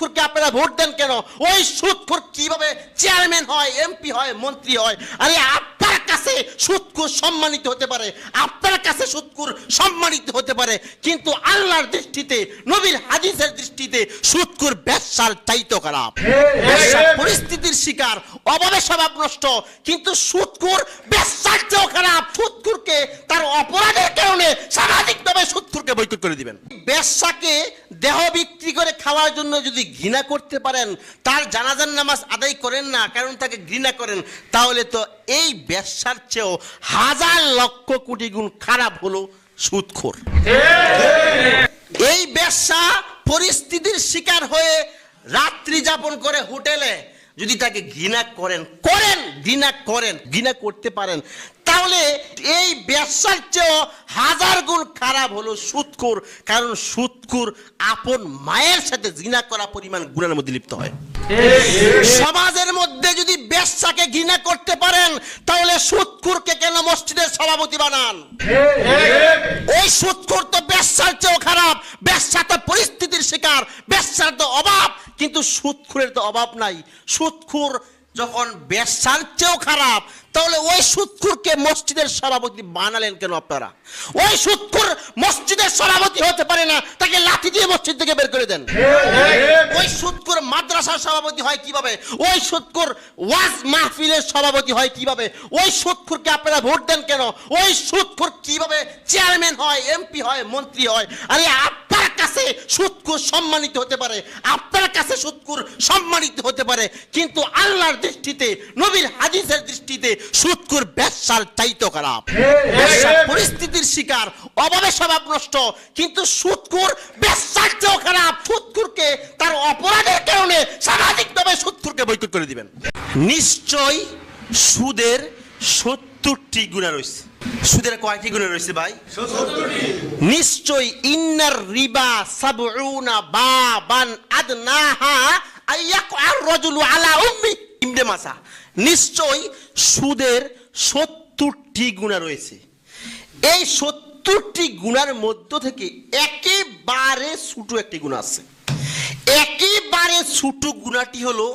সুদখোরকে আপনারা ভোট দেন কেন? ওই সুদখোর কীভাবে চেয়ারম্যান হয় এমপি হয়, মন্ত্রী হয়? আরে আপনার কাছে সুদখোর সম্মানিত হতে পারে। আপনার কাছে সুদখোর সম্মানিত হতে পারে। কিন্তু আল্লাহর দৃষ্টিতে, নবীর হাদিসের দৃষ্টিতে সুদখোর ব্যবসার চাইতো খারাপ পরিস্থিতির শিকার, অভাবে স্বভাব নষ্ট। কিন্তু সুদখোর ব্যবসার চেয়েও খারাপ। সুদখোরকে তার অপরাধের কারণে সামাজিকভাবে সুদখোরকে বৈকট করে দিবেন। ব্যবসাকে দেহ বিক্রি করে খাওয়ার জন্য যদি ঘৃণা করতে পারেন, তার জানাজার নামাজ আদায় করেন না, কারণ তাকে ঘৃণা করেন, তাহলে তো এই ব্যবসার চেয়েও হাজার লক্ষ কোটি গুণ খারাপ হলো সুদখোর। এই ব্যবসা পরিস্থিতির শিকার হয়ে রাত্রি যাপন করে হোটেলে যদি তাকে ঘৃণা করেন করেন, ঘৃণা করেন, ঘৃণা করতে পারেন তাহলে এই ব্যবসার চেয়েও হাজার গুণ খারাপ হলো সুৎকুর কারণ সুৎকুর আপন মায়ের সাথে ঘৃণা করা পরিমাণ গুণের মধ্যে লিপ্ত হয়। সমাজের মধ্যে যদি ব্যবসাকে ঘৃণা করতে পারেন, তাহলে সুৎকুরকে কেন মসজিদের সভাপতি বানান? ওই সুৎকুর তো ব্যবসার চেয়েও খারাপ। ব্যবসা তো পরিস্থিতির শিকার। ব্যবসার তো অভাব। কিন্তু সুৎখুরের তো অভাব নাই। সুৎখুর যখন ব্যবসার চেয়েও খারাপ, তাহলে ওই সুৎখুরকে মসজিদের সভাপতি বানালেন কেন আপনারা? ওই সুৎখুর মসজিদের সভাপতি হতে পারে না, তাকে লাঠি দিয়ে মসজিদ থেকে বের করে দেন। ওই সুৎখুর মাদ্রাসার সভাপতি হয় কীভাবে? ওই সুৎখুর ওয়াজ মাহফিলের সভাপতি হয় কীভাবে? ওই সুৎখুরকে আপনারা ভোট দেন কেন? ওই সুৎখুর কীভাবে চেয়ারম্যান হয় এমপি হয়, মন্ত্রী হয়? আরে আপনার কাছে সুৎখুর সম্মানিত হতে পারে আপনার কাছে সুৎখুর সম্মানিত হতে পারে কিন্তু আল্লাহর দৃষ্টিতে নবীর হাদিসের দৃষ্টিতে সুৎখুর ব্যবসার চাইতো খারাপ পরিস্থিতির শিকার অভাবে স্বভাব নষ্ট কিন্তু সুৎখুর ব্যবসার চেয়েও খারাপ সুৎখুরকে তার অপরাধের কারণে সামাজিকভাবে সুৎখুরকে বৈকট করে দিবেন। নিশ্চয় সুদের সত্তরটি গুণা রয়েছে। সুদের কয়টি গুণা রয়েছে ভাই? নিশ্চয় ইন্নার রিবা সাবউনা আদনাহা আলা উম্মি। মাসা নিশ্চয় সুদের সত্তরটি গুণা রয়েছে। এই সত্তরটি গুণার মধ্য থেকে একেবারে ছোট একটি গুণ আছে। একেবারে ছোট গুণাটি হলো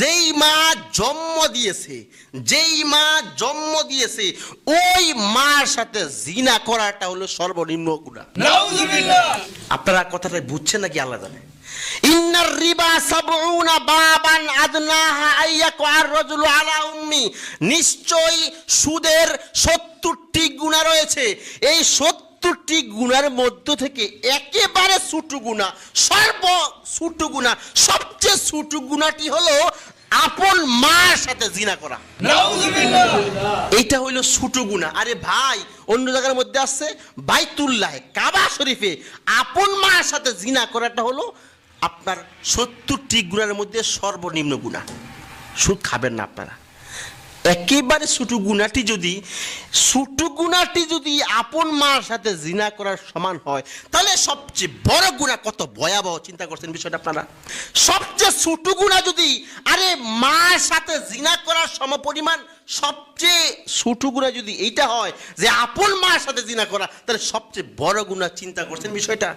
যেই মা জন্ম দিয়েছে যেই মা জন্ম দিয়েছে ওই মার সাথে জিনা করাটা হলো সর্বনিম্ন গুণা। আপনারা কথাটা বুঝছেন নাকি আল্লাহ জানে? ইন্নার রিবা সাবউনা বাবান আদনাহা আইয়াকু আর রাজুলু আলা উম্মি। নিশ্চয় সুদের 70টি গুনাহ রয়েছে। এই 70টি গুনার মধ্য থেকে একেবারে ছোট গুনাহ সর্ব ছোট গুনাহ সবচেয়ে ছোট গুনাহটি হলো আপন মার সাথে জিনা করা। এইটা হইল ছোট গুণা। আরে ভাই, অন্য জায়গার মধ্যে আসছে বাইতুল্লাহ, কাবা শরীফে আপন মার সাথে জিনা করাটা হলো আপনার সত্তরটি গুণার মধ্যে সর্বনিম্ন গুণা। সুদ খাবেন না আপনারা। একেবারে ছোট গুণাটি যদি, ছোট গুণাটি যদি আপন মার সাথে জিনা করার সমান হয়, তাহলে সবচেয়ে বড় গুণা কত ভয়াবহ, চিন্তা করছেন বিষয়টা আপনারা? সবচেয়ে ছোট গুণা যদি, আরে মার সাথে জিনা করার সমপরিমাণ সবচেয়ে ছোট গুণা যদি এইটা হয়, যে আপন মার সাথে জিনা করা, তাহলে সবচেয়ে বড় গুণা চিন্তা করছেন বিষয়টা?